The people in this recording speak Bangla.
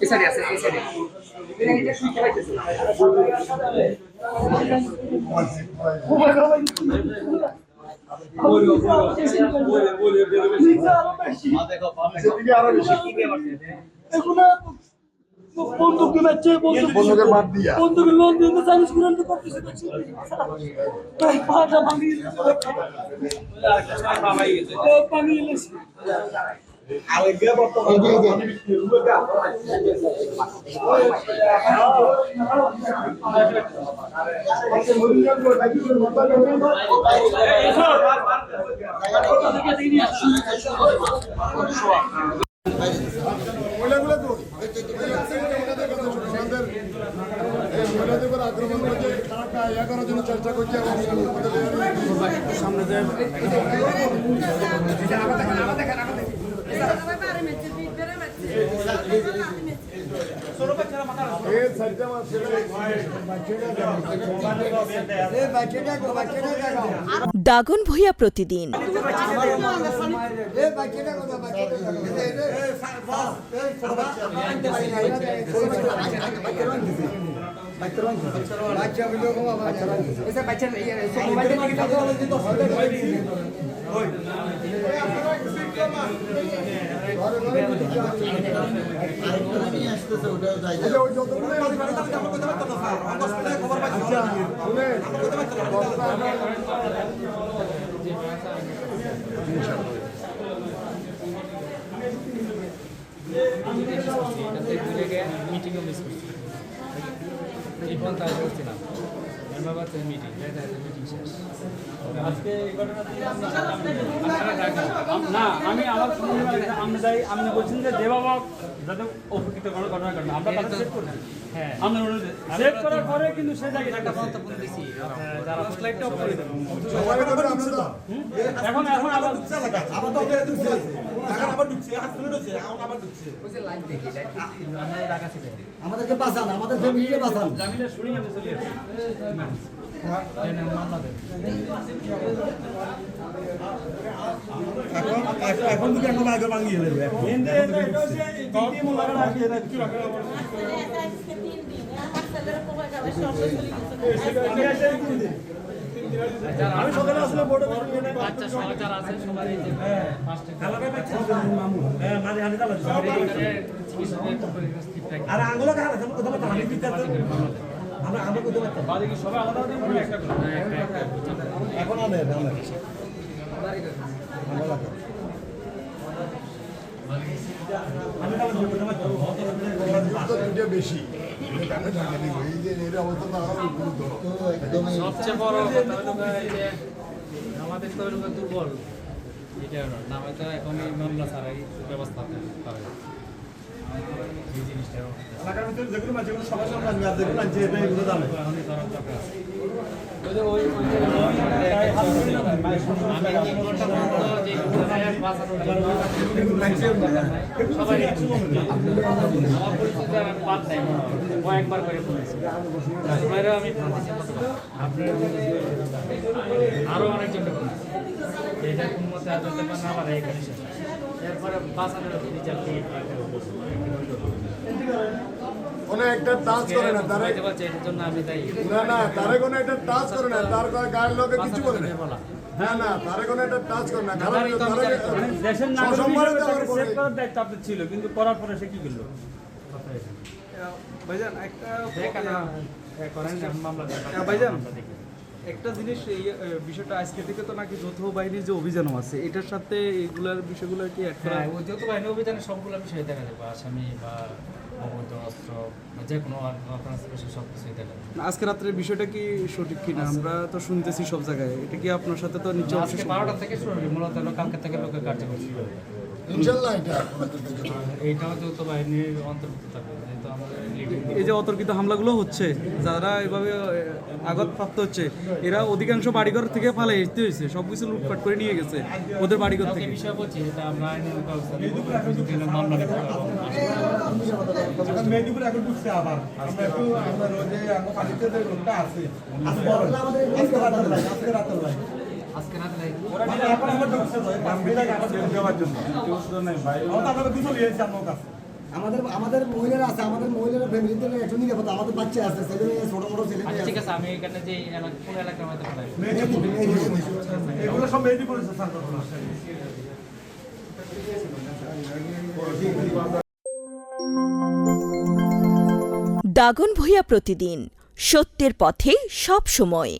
এই সাইডে আছে এই সাইডে বন্দুক দিচ্ছে বন্দুক বন্দুকের বাদ দিয়া। বন্দুকের লোন দিতে চাইনিজ কুরান করতেছে ভাই পাটা ভাঙিয়ে পানি গেছে মহিলাদের আক্রমণ করেছে তারা ইয়া করার জন্য চেষ্টা করছে সামনে যে এই সাইডটা আমার ছেলে দাগন ভূয়া প্রতিদিন মিটিংও মিস করছি এই পর্যন্ত করছিলাম বাবা মিটিং মিটিং শেষ আজকে না আমি আমার আমরা যাই আপনি বলছেন যে দেবাবা যাতে উপকৃত কোনো ঘটনা ঘটনা আমরা তাকে সেভ করেছি হ্যাঁ। আমরা সেভ করার পরে কিন্তু সে জায়গায় একটা কথা দিছি। যারা ফ্লাইটটা অফ করে দেবেন সবাই করে আমরা তো। এখন এখন আবার আমাদেরকে বাঁচান আমাদের ফ্যামিলিকে বাঁচান। এখন থেকে এখন আগে ভাঙিয়ে দেবে হিন্দি আমি সকালে আসলে বোর্ডে বাচ্চা সহ আছে সবার এই যে হ্যাঁ। মানে আমি তাহলে আর আঙ্গুলো কারা আছে কথা বলতে আমি বিচার আমরা আমরা কথা বলতে বাদে কি সবাই আলাদা আলাদা করে একটা করে এখন আনে আনে আমি তাহলে কথা বলতে তো দুটো বেশি। তো সবচেয়ে বড় কথা হলো এই যে আমাদের তো হলো দুর্বল। এটা না হয়তো এখন এই মামলা ছাড়াই ব্যবস্থা করে এই আর যেগুলো এটা এগুলো জানে এখনই করার দরকার আছে ওই যে ওই ওই যে আমি তিন ঘণ্টা পর্যন্ত যে বাঁচানোর জন্য সবাই আমার পরিচিত বাদ নাই কয়েকবার করে ফোনেছি সময়েরও আমি ফোন দিয়েছি আপনার আরও অনেকজনকে ফোনেছি এটা কোন মতে আর ধরতে পারে আবার এখানে এরপরে বাঁচানোর রিজাল্ট কি কোনো একটা টাচ করে না তারা বুঝতে জন্য আমি তাই না না তারা কোনো একটা টাচ করে না তার গায়ের লোকে কিছু করে না। বলা না না তারা কোনো একটা টাচ করে না কারণ দেশের নাগরিক দায়িত্ব আপনার ছিল কিন্তু করার পরে সে কি করল? ভাইজান একটা হ্যাঁ, ভাইজান একটা জিনিস এই বিষয়টা আজকে থেকে তো নাকি যৌথ বাহিনীর যে অভিযানও আছে এটার সাথে এগুলার বিষয়গুলো কি একটা হ্যাঁ যৌথ বাহিনী অভিযানে সবগুলো বিষয় দেখা যাবে আসামি বা অবৈধ অস্ত্র যে কোনো সব কিছুই দেখা আজকে রাত্রের বিষয়টা কি সঠিক কিনা? আমরা তো শুনতেছি সব জায়গায়। এটা কি আপনার সাথে তো নিচে বারোটা থেকে শুরু মূলত কালকে থেকে লোকের কার্যক্রম শুরু হবে। এই যে অতর্কিত হামলাগুলো হচ্ছে, যারা এভাবে আঘাতপ্রাপ্ত হচ্ছে, এরা অধিকাংশ বাড়িঘর থেকে পালে আসতে হয়েছে সব কিছু লুটপাট করে নিয়ে গেছে ওদের বাড়িঘর থেকে। আমরা আজকে আজকে রাতের লাই আজকে রাতের লাই আজকে রাতে নাই এখন আমরা ঢুকছে তো গাম্ভীরাকে আবার দেওয়ার জন্য। আমরা তো আপনাকে দুটো নিয়েছি আমার কাছে। আমাদের আমাদের মহিলারা আছে আমাদের মহিলারা ফ্যামিলিতে একটু নিরাপদ আমাদের বাচ্চা আছে ছেলে মেয়ে ছোট বড় ছেলে আচ্ছা মেয়ে ঠিক আছে আমি এখানে যে কোন এলাকার মধ্যে এগুলো সব মেদিনীপুরে স্যার দাগন ভূঁইয়া প্রতিদিন সত্যের পথে সব সময়।